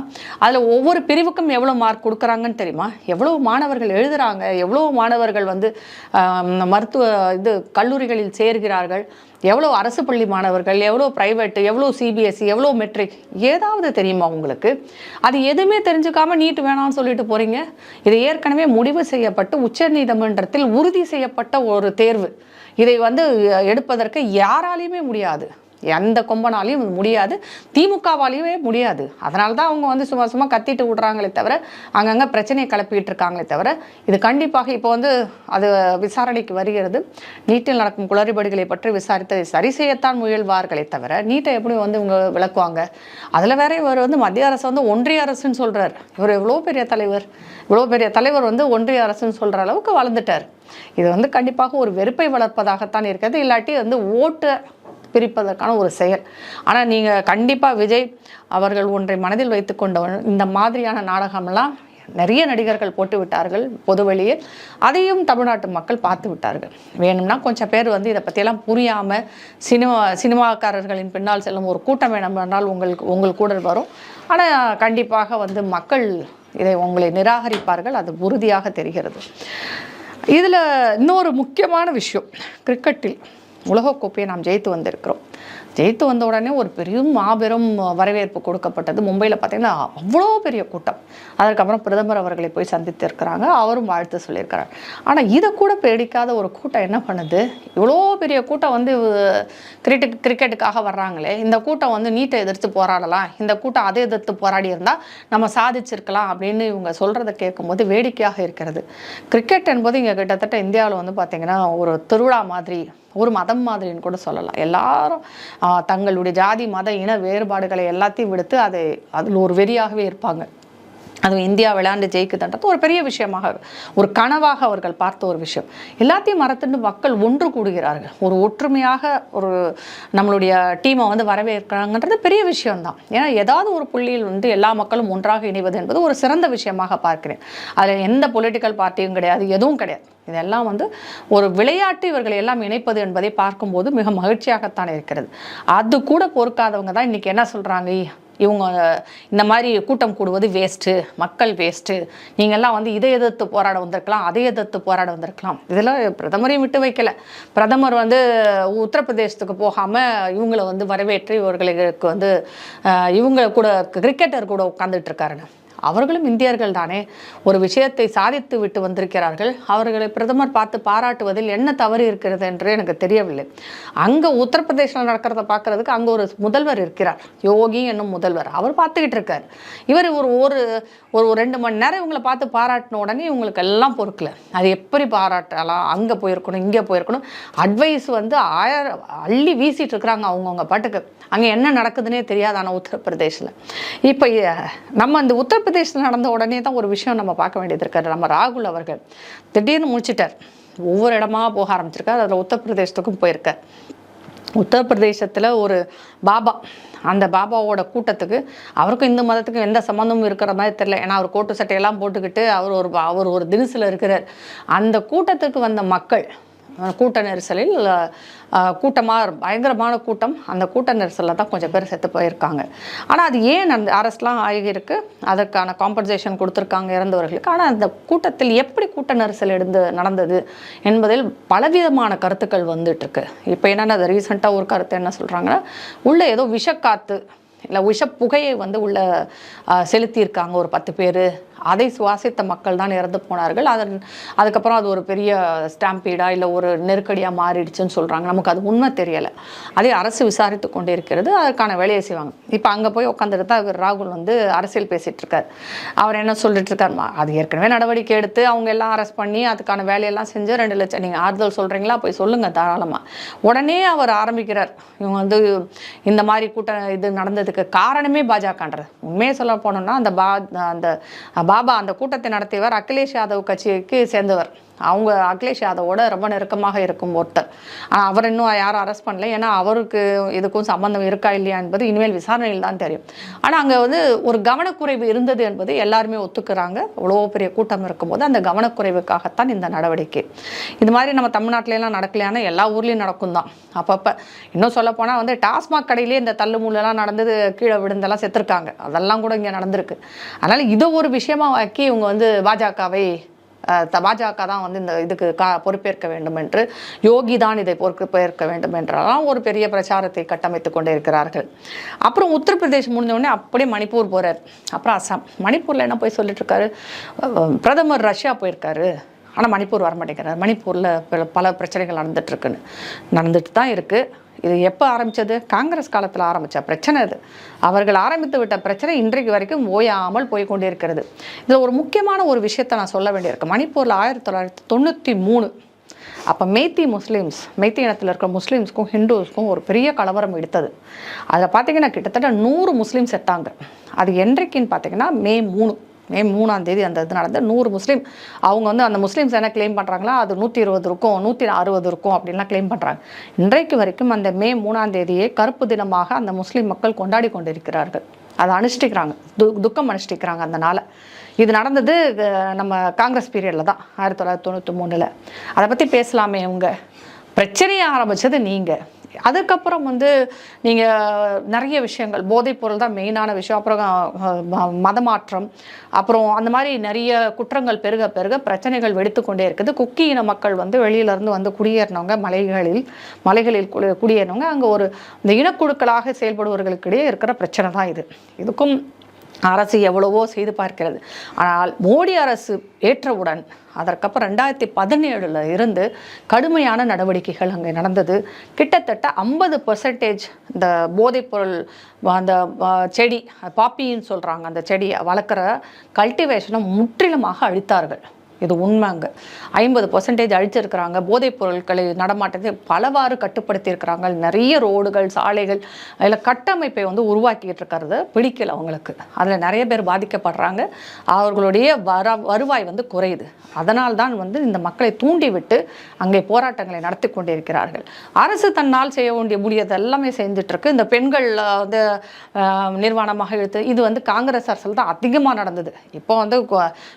அதில் ஒவ்வொரு பிரிவுக்கும் எவ்வளோ மார்க் கொடுக்குறாங்கன்னு தெரியுமா? எவ்வளோ மாணவர்கள் எழுதுகிறாங்க எவ்வளோ மாணவர்கள் வந்து மருத்துவ இது கல்லூரிகளில் சேர்கிறார்கள்? எவ்வளோ அரசு பள்ளி மாணவர்கள்? எவ்வளோ ப்ரைவேட்டு எவ்வளோ சிபிஎஸ்சி எவ்வளோ மெட்ரிக் ஏதாவது தெரியுமா உங்களுக்கு? அது எதுவுமே தெரிஞ்சுக்காமல் நீட் வேணாம்னு சொல்லிட்டு போறீங்க. இது ஏற்கனவே முடிவு செய்யப்பட்டு உச்சநீதிமன்றத்தில் உறுதி செய்யப்பட்ட ஒரு தேர்வு. இதை வந்து எடுப்பதற்கு யாராலையுமே முடியாது. எந்த கொம்பனாலையும் முடியாது. திமுகவாலேயுமே முடியாது. அதனால தான் அவங்க வந்து சும்மா சும்மா கத்திட்டு விடுறாங்களே தவிர அங்கங்கே பிரச்சனையை கிளப்பிட்டு இருக்காங்களே தவிர இது கண்டிப்பாக இப்போ வந்து அது விசாரணைக்கு வருகிறது. நீட்டில் நடக்கும் குளறுபடிகளை பற்றி விசாரித்து சரி செய்யத்தான் முயல்வார்களே தவிர நீட்டை எப்படி வந்து இவங்க விளக்குவாங்க? அதில் வேற இவர் வந்து மத்திய அரசு வந்து ஒன்றிய அரசுன்னு சொல்கிறார் இவர் எவ்வளோ பெரிய தலைவர்? இவ்வளோ பெரிய தலைவர் வந்து ஒன்றிய அரசுன்னு சொல்கிற அளவுக்கு வளர்ந்துட்டார். இது வந்து கண்டிப்பாக ஒரு வெறுப்பை வளர்ப்பதாகத்தான் இருக்கிறது. இல்லாட்டி வந்து ஓட்டு பிரிப்பதற்கான ஒரு செயல். ஆனால் நீங்கள் கண்டிப்பாக விஜய் அவர்கள் ஒன்றை மனதில் வைத்துக்கொண்டவன் இந்த மாதிரியான நாடகமெல்லாம் நிறைய நடிகர்கள் போட்டு விட்டார்கள் பொதுவெளியில். அதையும் தமிழ்நாட்டு மக்கள் பார்த்து விட்டார்கள். வேணும்னா கொஞ்சம் பேர் வந்து இதை பற்றியெல்லாம் புரியாமல் சினிமா சினிமாக்காரர்களின் பின்னால் செல்லும் ஒரு கூட்டம் வேணும்னால் உங்களுக்கு உங்கள் கூட வரும். ஆனால் கண்டிப்பாக வந்து மக்கள் இதை உங்களை நிராகரிப்பார்கள். அது உறுதியாக தெரிகிறது. இதில் இன்னொரு முக்கியமான விஷயம் கிரிக்கெட்டில் உலகக்கோப்பையை நாம் ஜெயித்து வந்திருக்கிறோம். ஜெயித்து வந்த உடனே ஒரு பெரிய மாபெரும் வரவேற்பு கொடுக்கப்பட்டது மும்பையில் பார்த்தீங்கன்னா அவ்வளோ பெரிய கூட்டம். அதற்கப்புறம் பிரதமர் அவர்களை போய் சந்தித்து இருக்கிறாங்க அவரும் வாழ்த்து சொல்லியிருக்கிறார். ஆனால் இதை கூட பிடிக்காத ஒரு கூட்டம் என்ன பண்ணுது? இவ்வளோ பெரிய கூட்டம் வந்து கிரிக்கெட் கிரிக்கெட்டுக்காக வர்றாங்களே. இந்த கூட்டம் வந்து நீட்டை எதிர்த்து போராடலாம். இந்த கூட்டம் அதை எதிர்த்து போராடி இருந்தால் நம்ம சாதிச்சிருக்கலாம் அப்படின்னு இவங்க சொல்கிறத கேட்கும்போது வேடிக்கையாக இருக்கிறது. கிரிக்கெட் என்பது இங்கே கிட்டத்தட்ட இந்தியாவில் வந்து பார்த்திங்கன்னா ஒரு திருவிழா மாதிரி ஒரு மதம் மாதிரின்னு கூட சொல்லலாம். எல்லாரும் தங்களுடைய ஜாதி மத இன வேறுபாடுகளை எல்லாத்தையும் விடுத்து அதை அதில் ஒரு வெறியாகவே இருப்பாங்க. அதுவும் இந்தியா விளையாண்டு ஜெயிக்குதுன்றது ஒரு பெரிய விஷயமாக ஒரு கனவாக அவர்கள் பார்த்த ஒரு விஷயம். எல்லாத்தையும் மறந்துட்டு மக்கள் ஒன்று கூடுகிறார்கள். ஒரு ஒற்றுமையாக ஒரு நம்மளுடைய டீமை வந்து வரவேற்கிறாங்கன்றது பெரிய விஷயம்தான். ஏன்னா ஏதாவது ஒரு புள்ளியில் வந்து எல்லா மக்களும் ஒன்றாக இணைவது என்பது ஒரு சிறந்த விஷயமாக பார்க்கிறேன். அதில் எந்த பொலிட்டிக்கல் பார்ட்டியும் கிடையாது எதுவும் கிடையாது. இதெல்லாம் வந்து ஒரு விளையாட்டு இவர்களை எல்லாம் இணைப்பது என்பதை பார்க்கும்போது மிக மகிழ்ச்சியாகத்தான் இருக்கிறது. அது கூட பொறுக்காதவங்க தான் இன்றைக்கி என்ன சொல்கிறாங்க இவங்க இந்த மாதிரி கூட்டம் கூடுவது வேஸ்ட்டு மக்கள் வேஸ்ட்டு நீங்கள்லாம் வந்து இதை எதிர்த்து போராட வந்திருக்கலாம் அதை எதிர்த்து போராட வந்திருக்கலாம். இதெல்லாம் பிரதமரையும் விட்டு வைக்கல. பிரதமர் வந்து உத்தரப்பிரதேசத்துக்கு போகாமல் இவங்களை வந்து வரவேற்று இவர்களுக்கு வந்து இவங்க கூட கிரிக்கெட்டர் கூட உட்காந்துட்டு இருக்காருன்னு அவர்களும் இந்தியர்கள் தானே? ஒரு விஷயத்தை சாதித்து விட்டு வந்திருக்கிறார்கள். அவர்களை பிரதமர் பார்த்து பாராட்டுவதில் என்ன தவறு இருக்கிறது என்று எனக்கு தெரியவில்லை. அங்கே உத்தரப்பிரதேசத்தில் நடக்கிறத பார்க்கறதுக்கு அங்கே ஒரு முதல்வர் இருக்கிறார். யோகி என்னும் முதல்வர். அவர் பார்த்துக்கிட்டு இருக்கார். இவர் ஒரு ஒரு ஒரு ஒரு ரெண்டு மணி நேரம் இவங்களை பார்த்து பாராட்டின உடனே இவங்களுக்கு எல்லாம் பொறுக்கல. அது எப்படி பாராட்டலாம்? அங்கே போயிருக்கணும் இங்கே போயிருக்கணும். அட்வைஸ் வந்து ஆயிரம் அள்ளி வீசிட்டு இருக்கிறாங்க அவங்கவுங்க பாட்டுக்கு. அங்கே என்ன நடக்குதுன்னே தெரியாது ஆனால் உத்தரப்பிரதேசில். இப்போ நம்ம இந்த உத்தரப்பிரதேசத்தில் நடந்த உடனே தான் ஒரு விஷயம் நம்ம பார்க்க வேண்டியது இருக்காரு நம்ம ராகுல் அவர்கள் திடீர்னு முடிச்சிட்டார் ஒவ்வொரு இடமா போக ஆரம்பிச்சிருக்காரு. அதில் உத்தரப்பிரதேசத்துக்கும் போயிருக்கார். உத்தரப்பிரதேசத்தில் ஒரு பாபா அந்த பாபாவோட கூட்டத்துக்கு அவருக்கும் இந்து மதத்துக்கும் எந்த சம்மந்தமும் இருக்கிற மாதிரி தெரியல. ஏன்னா அவர் கோட்டு சட்டையெல்லாம் போட்டுக்கிட்டு அவர் ஒரு அவர் ஒரு தினசில் இருக்கிறார். அந்த கூட்டத்துக்கு வந்த மக்கள் கூட்ட நெரிசலில் கூட்டமாக பயங்கரமான கூட்டம். அந்த கூட்ட நெரிசலில் தான் கொஞ்சம் பேர் செத்து போயிருக்காங்க. ஆனால் அது ஏன் அந்த அரெஸ்ட்லாம் ஆகியிருக்கு? அதற்கான காம்பன்சேஷன் கொடுத்துருக்காங்க இறந்தவர்களுக்கு. ஆனால் அந்த கூட்டத்தில் எப்படி கூட்ட நெரிசல் எடுந்து நடந்தது என்பதில் பலவிதமான கருத்துக்கள் வந்துட்டு இருக்கு. இப்போ என்னென்ன அது ரீசெண்டாக ஒரு கருத்து என்ன சொல்கிறாங்கன்னா உள்ளே ஏதோ விஷக்காத்து இல்லை விஷ புகையை வந்து உள்ள செலுத்தியிருக்காங்க ஒரு பத்து பேர். அதை சுவாசித்த மக்கள் தான் இறந்து போனார்கள். அதன் அதுக்கப்புறம் அது ஒரு பெரிய ஸ்டாம்பீடாக இல்லை ஒரு நெருக்கடியாக மாறிடுச்சுன்னு சொல்கிறாங்க நமக்கு அது உண்மை தெரியலை. அதே அரசு விசாரித்து கொண்டே இருக்கிறது அதற்கான வேலையை செய்வாங்க. இப்போ அங்கே போய் உட்காந்துட்டு தான் இவர் ராகுல் வந்து அரசியல் பேசிகிட்டு இருக்கார். அவர் என்ன சொல்லிட்டு இருக்கார்? "மா, அது ஏற்கனவே நடவடிக்கை எடுத்து அவங்க எல்லாம் அரெஸ்ட் பண்ணி அதுக்கான வேலையெல்லாம் செஞ்சு ரெண்டு லட்சம் நீங்கள் ஆறுதல் சொல்கிறீங்களா போய் சொல்லுங்கள் தாராளமாக உடனே அவர் ஆரம்பிக்கிறார். இவங்க வந்து இந்த மாதிரி கூட்டம் இது நடந்தது நடந்ததுக்கு காரணமே பாஜகன்றது. உண்மையை சொல்ல போனோம்னா அந்த பா அந்த பாபா அந்த கூட்டத்தை நடத்தியவர் அகிலேஷ் யாதவ் கட்சிக்கு சேர்ந்தவர். அவங்க அகிலேஷ் யாதவோட ரொம்ப நெருக்கமாக இருக்கும் ஒருத்தர். ஆனால் அவர் இன்னும் யாரும் அரெஸ்ட் பண்ணல. ஏன்னா அவருக்கு இதுக்கும் சம்பந்தம் இருக்கா இல்லையா என்பது இனிமேல் விசாரணையில் தான் தெரியும். ஆனால் அங்கே வந்து ஒரு கவனக்குறைவு இருந்தது என்பது எல்லாருமே ஒத்துக்கிறாங்க. அவ்வளோ பெரிய கூட்டம் இருக்கும்போது அந்த கவனக்குறைவுக்காகத்தான் இந்த நடவடிக்கை. இது மாதிரி நம்ம தமிழ்நாட்டிலலாம் நடக்கலையான எல்லா ஊர்லேயும் நடக்கும் தான். அப்பப்போ இன்னும் சொல்ல போனால் வந்து டாஸ்மாக் கடையிலே இந்த தள்ளுமுள்ளெல்லாம் நடந்தது கீழே விழுந்தெல்லாம் செத்துருக்காங்க. அதெல்லாம் கூட இங்கே நடந்திருக்கு. அதனால் இதை ஒரு விஷயமா ஆக்கி இவங்க வந்து பாஜகவை பாஜக தான் வந்து இந்த இதுக்கு கா பொறுப்பேற்க வேண்டும் என்று யோகி தான் இதை பொறுப்பேற்க வேண்டும் என்றெல்லாம் ஒரு பெரிய பிரச்சாரத்தை கட்டமைத்து கொண்டே இருக்கிறார்கள். அப்புறம் உத்தரப்பிரதேஷ் முடிஞ்சவுடனே அப்படியே மணிப்பூர் போகிறார் அப்புறம் அசாம். மணிப்பூரில் என்ன போய் சொல்லிட்டு இருக்காரு பிரதமர் ரஷ்யா போயிருக்காரு. ஆனால் மணிப்பூர் வர மாட்டேங்கிறார் மணிப்பூரில் பல பல பிரச்சனைகள் நடந்துட்டு இருக்குன்னு நடந்துட்டு தான் இருக்குது இது எப்போ ஆரம்பித்தது காங்கிரஸ் காலத்தில் ஆரம்பித்த பிரச்சனை அது அவர்கள் ஆரம்பித்து விட்ட பிரச்சனை இன்றைக்கு வரைக்கும் ஓயாமல் போய் இருக்கிறது இதில் ஒரு முக்கியமான ஒரு விஷயத்தை நான் சொல்ல வேண்டியிருக்கு. மணிப்பூரில் ஆயிரத்தி தொள்ளாயிரத்தி தொண்ணூற்றி மூணு. அப்போ மெய்த்தி முஸ்லீம்ஸ் மெய்த்தி இனத்தில் இருக்கிற முஸ்லீம்ஸ்க்கும் ஹிந்துஸ்க்கும் ஒரு பெரிய கலவரம் எடுத்தது. அதில் பார்த்தீங்கன்னா கிட்டத்தட்ட நூறு முஸ்லீம் செத்தாங்க. அது என்றைக்குன்னு பார்த்தீங்கன்னா மே மூணு. மே மூணாம் தேதி அந்த இது நடந்த நூறு முஸ்லீம் அவங்க வந்து அந்த முஸ்லீம்ஸ் என்ன க்ளைம் பண்ணுறாங்களா அது நூற்றி இருபது இருக்கும் நூற்றி அறுபது இருக்கும் அப்படின்லாம் க்ளைம் பண்ணுறாங்க இன்றைக்கு வரைக்கும் அந்த மே மூணாம் தேதியே கருப்பு தினமாக அந்த முஸ்லீம் மக்கள் கொண்டாடி கொண்டிருக்கிறார்கள். அதை அனுஷ்டிக்கிறாங்க. து துக்கம் அனுஷ்டிக்கிறாங்க அந்த நாளை. இது நடந்தது நம்ம காங்கிரஸ் பீரியடில் தான் ஆயிரத்தி தொள்ளாயிரத்தி தொண்ணூற்றி மூணில். அதை பற்றி பேசலாமே அவங்க பிரச்சனையை ஆரம்பித்தது நீங்கள் அதுக்கப்புறம் வந்து நீங்கள் நிறைய விஷயங்கள் போதைப் பொருள் தான் மெயினான விஷயம். அப்புறம் ம- மதமாற்றம். அப்புறம் அந்த மாதிரி நிறைய குற்றங்கள் பெருக பெருக பிரச்சனைகள் வெடித்து கொண்டே இருக்குது. குக்கி இன மக்கள் வந்து வெளியிலேருந்து வந்து குடியேறினவங்க மலைகளில் மலைகளில் குடியேறினவங்க அங்கே ஒரு இந்த இனக்குழுக்களாக செயல்படுவர்களுக்கிடையே இருக்கிற பிரச்சனை தான் இது. இதுக்கும் அரசு எவ்வளவோ செய்து பார்க்கிறது. ஆனால் மோடி அரசு ஏற்றவுடன் அதற்கப்புறம் ரெண்டாயிரத்தி பதினேழில் இருந்து கடுமையான நடவடிக்கைகள் அங்கே நடந்தது. கிட்டத்தட்ட ஐம்பது பர்சன்டேஜ் இந்த போதைப்பொருள் அந்த செடி பாப்பின்னு சொல்கிறாங்க அந்த செடியை வளர்க்குற கல்டிவேஷனை முற்றிலுமாக அழித்தார்கள். இது உண்மைங்க. ஐம்பது பர்சன்டேஜ் அழிச்சிருக்கிறாங்க. போதைப் பொருட்களை நடமாட்டத்தை பலவாறு கட்டுப்படுத்தியிருக்கிறாங்க. நிறைய ரோடுகள் சாலைகள் அதில் கட்டமைப்பை வந்து உருவாக்கிட்டு இருக்கிறது பிடிக்கல அவங்களுக்கு. அதில் நிறைய பேர் பாதிக்கப்படுறாங்க. அவர்களுடைய வர வருவாய் வந்து குறையுது. அதனால் தான் வந்து இந்த மக்களை தூண்டிவிட்டு அங்கே போராட்டங்களை நடத்தி கொண்டிருக்கிறார்கள். அரசு தன்னால் செய்ய வேண்டிய முடியது எல்லாமே செஞ்சிட்ருக்கு இந்த பெண்கள் வந்து நிர்வாணமாக இழுத்து இது வந்து காங்கிரஸ் அரசில் தான் அதிகமாக நடந்தது. இப்போ வந்து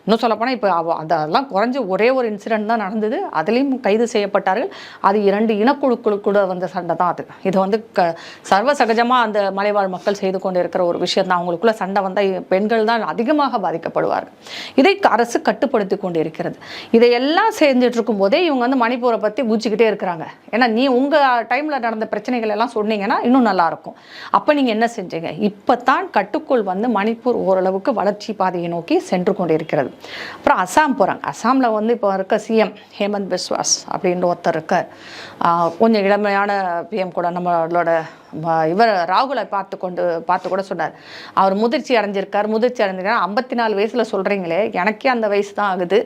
இன்னும் சொல்லப்போனால் இப்போ அந்த அதெல்லாம் குறைஞ்சு ஒரே ஒரு இன்சிடென்ட் தான் நடந்தது. அதுலேயும் கைது செய்யப்பட்டார்கள். அது இரண்டு இனக்குழுக்களுக்கு கூட வந்த சண்டை தான் அது. இது வந்து க சர்வ சகஜமாக அந்த மலைவாழ் மக்கள் செய்து கொண்டு இருக்கிற ஒரு விஷயம் தான். அவங்களுக்குள்ள சண்டை வந்தால் பெண்கள் தான் அதிகமாக பாதிக்கப்படுவார்கள். இதை அரசு கட்டுப்படுத்தி கொண்டு இருக்கிறது இதையெல்லாம் செஞ்சுட்டு இருக்கும் போதே இவங்க வந்து மணிப்பூரை பற்றி பூச்சிக்கிட்டே இருக்கிறாங்க. ஏன்னா நீ உங்கள் டைமில் நடந்த பிரச்சனைகள் எல்லாம் சொன்னீங்கன்னா இன்னும் நல்லாயிருக்கும் அப்போ நீங்கள் என்ன செஞ்சீங்க? இப்போ தான் கட்டுக்குள் வந்து மணிப்பூர் ஓரளவுக்கு வளர்ச்சி பாதையை நோக்கி சென்று கொண்டிருக்கிறது. அப்புறம் அசாம் போகிறாங்க அசாமில் வந்து இப்போ இருக்க சிஎம் ஹேமந்த் பிஸ்வாஸ் அப்படின்னு ஒருத்தர் இருக்கார். கொஞ்சம் இளமையான பிஎம் கூட நம்மளோட இவர் ராகுலை பார்த்து கொண்டு பார்த்து கூட சொன்னார். அவர் முதிர்ச்சி அடைஞ்சிருக்கார் முதிர்ச்சி அடைஞ்சிருக்கார். ஐம்பத்தி நாலு வயசில் சொல்கிறீங்களே எனக்கே அந்த வயசு தான் ஆகுது.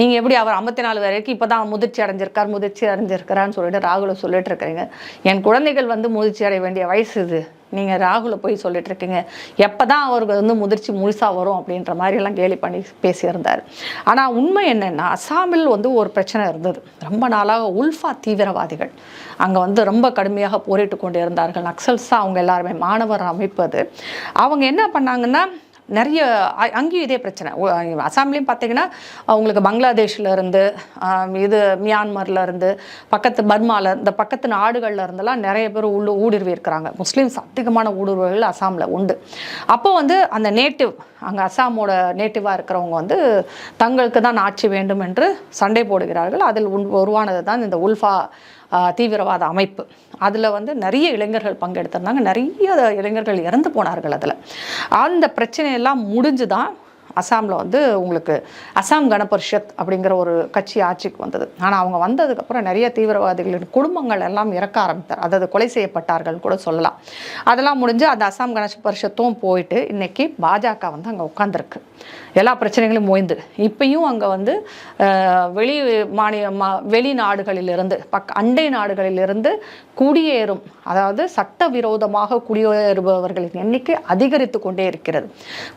நீங்கள் எப்படி அவர் ஐம்பத்தி நாலு வரைக்கும் இப்போ தான் முதிர்ச்சி அடைஞ்சிருக்கார் முதிர்ச்சி அடைஞ்சிருக்கிறான்னு சொல்லிட்டு ராகுலை சொல்லிட்டு இருக்கிறீங்க. என் குழந்தைகள் வந்து முதிர்ச்சி அடைய வேண்டிய வயசு இது. நீங்கள் ராகுலை போய் சொல்லிட்டு இருக்கீங்க எப்போ தான் அவருக்கு வந்து முதிர்ச்சி முழுசாக வரும் அப்படின்ற மாதிரிலாம் கேலி பண்ணி பேசியிருந்தார். ஆனால் உண்மை என்னென்னா அசாமில் வந்து ஒரு பிரச்சனை இருந்தது. ரொம்ப நாளாக உல்ஃபா தீவிரவாதிகள் அங்கே வந்து ரொம்ப கடுமையாக போரிட்டு கொண்டு இருந்தார்கள் நக்சல்ஸாக அவங்க எல்லாருமே மாணவர் அமைப்பது அவங்க என்ன பண்ணாங்கன்னா நிறைய அங்கேயும் இதே பிரச்சனை. அசாம்லேயும் பார்த்தீங்கன்னா அவங்களுக்கு பங்களாதேஷ்லேருந்து இது மியான்மர்ல இருந்து பக்கத்து பர்மாவில் இந்த பக்கத்து நாடுகளில் இருந்தெல்லாம் நிறைய பேர் உள்ள ஊடுருவி இருக்கிறாங்க. முஸ்லீம்ஸ் அதிகமான ஊடுருவல்கள் அசாமில் உண்டு. அப்போ வந்து அந்த நேட்டிவ் அங்கே அசாமோட நேட்டிவாக இருக்கிறவங்க வந்து தங்களுக்கு தான் ஆட்சி வேண்டும் என்று சண்டை போடுகிறார்கள். அதில் உருவானது தான் இந்த உல்ஃபா தீவிரவாத அமைப்பு. அதில் வந்து நிறைய இளைஞர்கள் பங்கெடுத்திருந்தாங்க. நிறைய இளைஞர்கள் இறந்து போனார்கள் அதில். அந்த பிரச்சனையெல்லாம் முடிஞ்சு தான் அசாமில் வந்து உங்களுக்கு அசாம் கணபரிஷத் அப்படிங்கிற ஒரு கட்சி ஆட்சிக்கு வந்தது. ஆனால் அவங்க வந்ததுக்கப்புறம் நிறைய தீவிரவாதிகளின் குடும்பங்கள் எல்லாம் இறக்க ஆரம்பித்தார் அதாவது கொலை செய்யப்பட்டார்கள் கூட சொல்லலாம். அதெல்லாம் முடிஞ்சு அந்த அசாம் கணபரிஷத்தும் போயிட்டு இன்றைக்கி பாஜக வந்து அங்கே உட்காந்துருக்கு எல்லா பிரச்சனைகளும் ஓய்ந்து. இப்பயும் அங்கே வந்து வெளி மாநில மா வெளிநாடுகளிலிருந்து பக் அண்டை நாடுகளிலிருந்து குடியேறும் அதாவது சட்டவிரோதமாக குடியேறுபவர்களின் எண்ணிக்கை அதிகரித்து கொண்டே இருக்கிறது.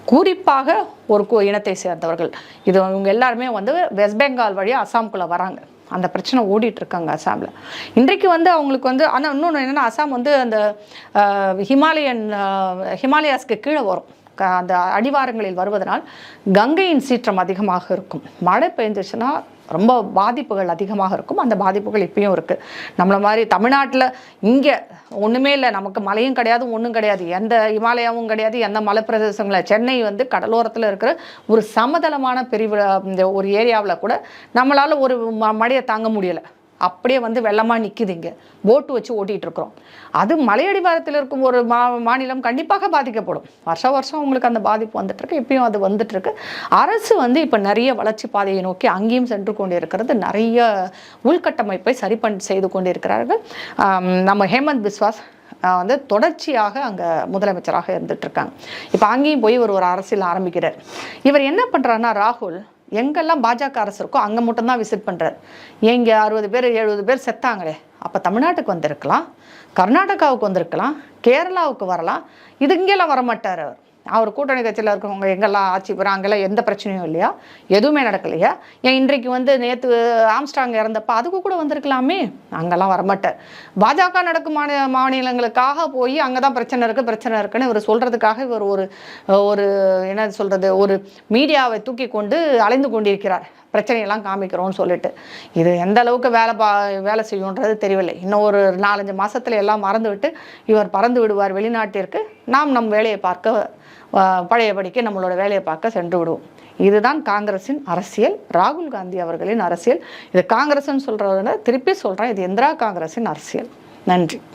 குறிப்பாக ஒரு கு- இனத்தை சேர்ந்தவர்கள். இது இவங்க எல்லாருமே வந்து வெஸ்ட் பெங்கால் வழியாக அசாம்குள்ளே வராங்க. அந்த பிரச்சனை ஓடிட்டு இருக்காங்க அசாமில். இன்றைக்கு வந்து அவங்களுக்கு வந்து ஆனால் இன்னொன்று என்னென்னா அசாம் வந்து அந்த ஹிமாலயன் ஹிமாலயாஸ்க்கு கீழே வரும். அந்த அடிவாரங்களில் வருவதனால் கங்கையின் சீற்றம் அதிகமாக இருக்கும். மழை பெஞ்சிச்சுன்னா ரொம்ப பாதிப்புகள் அதிகமாக இருக்கும். அந்த பாதிப்புகள் இப்பயும் இருக்குது நம்மளை மாதிரி தமிழ்நாட்டில் இங்கே ஒன்றுமே இல்லை. நமக்கு மலையும் கிடையாது ஒன்றும் கிடையாது. எந்த இமாலயாவும் கிடையாது எந்த மலை பிரதேசங்களும் சென்னை வந்து கடலோரத்தில் இருக்கிற ஒரு சமதளமான பிரிவு இந்த ஒரு ஏரியாவில் கூட நம்மளால் ஒரு ம மழையை தாங்க முடியலை. அப்படியே வந்து வெள்ளமாக நிற்குதுங்க போட்டு வச்சு ஓட்டிகிட்டு இருக்கிறோம். அது மலையடிவாரத்தில் இருக்கும் ஒரு மா மாநிலம் கண்டிப்பாக பாதிக்கப்படும். வருஷ வருஷம் உங்களுக்கு அந்த பாதிப்பு வந்துட்டுருக்கு இப்பயும் அது வந்துட்டுருக்கு. அரசு வந்து இப்போ நிறைய வளர்ச்சி பாதையை நோக்கி அங்கேயும் சென்று கொண்டு இருக்கிறது நிறைய உள்கட்டமைப்பை சரி பண் செய்து கொண்டு இருக்கிறார்கள் நம்ம ஹேமந்த் பிஸ்வாஸ் வந்து தொடர்ச்சியாக அங்கே முதலமைச்சராக இருந்துட்டு இருக்காங்க இப்போ அங்கேயும் போய் ஒரு ஒரு அரசியல் ஆரம்பிக்கிறார். இவர் என்ன பண்ணுறாருன்னா ராகுல் எங்கெல்லாம் பாஜக அரசு இருக்கோ அங்கே மட்டும்தான் விசிட் பண்ணுறாரு எங்க அறுபது பேர் எழுபது பேர் செத்தாங்களே. அப்போ தமிழ்நாட்டுக்கு வந்திருக்கலாம் கர்நாடகாவுக்கு வந்திருக்கலாம் கேரளாவுக்கு வரலாம். இது இங்கெல்லாம் வரமாட்டார் அவர். அவர் கூட்டணி கட்சியில் இருக்கவங்க எங்கெல்லாம் ஆட்சி பெறும் அங்கெல்லாம் எந்த பிரச்சனையும் இல்லையா? எதுவுமே நடக்கலையா? ஏன் இன்றைக்கு வந்து நேற்று ஆம்ஸ்டாங் இறந்தப்ப அதுக்கு கூட வந்திருக்கலாமே? அங்கெல்லாம் வரமாட்டார். பாஜக நடக்கும் மாநில மாநிலங்களுக்காக போய் அங்கே தான் பிரச்சனை இருக்குது பிரச்சனை இருக்குன்னு இவர் சொல்கிறதுக்காக இவர் ஒரு ஒரு என்ன சொல்கிறது ஒரு மீடியாவை தூக்கி கொண்டு அலைந்து கொண்டிருக்கிறார். பிரச்சனையெல்லாம் காமிக்கிறோம்னு சொல்லிட்டு. இது எந்த அளவுக்கு வேலை பா வேலை செய்யுன்றது தெரியவில்லை. இன்னும் ஒரு நாலஞ்சு மாதத்துல எல்லாம் மறந்துவிட்டு இவர் பறந்து விடுவார் வெளிநாட்டிற்கு. நாம் நம் வேலையை பார்க்க பழையபடிக்கு நம்மளோட வேலையை பார்க்க சென்று விடுவோம். இதுதான் காங்கிரஸின் அரசியல். ராகுல் காந்தி அவர்களின் அரசியல். இது காங்கிரஸ்ன்னு சொல்கிறத திருப்பி சொல்கிறேன் இது இந்திரா காங்கிரஸின் அரசியல். நன்றி.